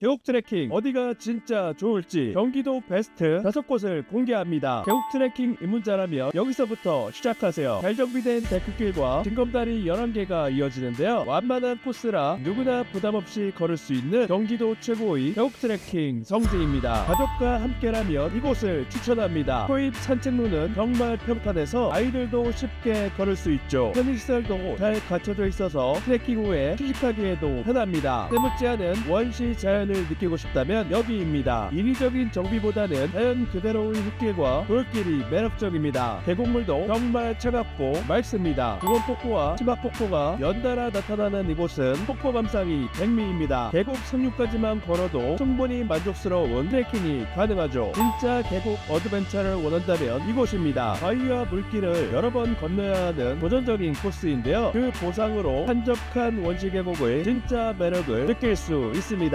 계곡 트레킹 어디가 진짜 좋을지 경기도 베스트 다섯 곳을 공개합니다. 계곡 트레킹 입문자라면 여기서부터 시작하세요. 잘 정비된 데크길과 징검다리 11개가 이어지는데요. 완만한 코스라 누구나 부담없이 걸을 수 있는 경기도 최고의 계곡 트레킹 성지입니다. 가족과 함께라면 이곳을 추천합니다. 초입 산책로는 정말 평탄해서 아이들도 쉽게 걸을 수 있죠. 편의시설도 잘 갖춰져 있어서 트레킹 후에 휴식하기에도 편합니다. 때묻지 않은 원시 자연 을 느끼고 싶다면 여기입니다. 인위적인 정비보다는 자연 그대로의 흙길과 돌길이 매력적입니다. 계곡물도 정말 차갑고 맑습니다. 두건 폭포와 치막폭포가 연달아 나타나는 이곳은 폭포 감상이 백미입니다. 계곡 상류까지만 걸어도 충분히 만족스러운 트레킹이 가능하죠. 진짜 계곡 어드벤처를 원한다면 이곳입니다. 바위와 물길을 여러 번 건너야 하는 도전적인 코스인데요. 그 보상으로 한적한 원시 계곡의 진짜 매력을 느낄 수 있습니다.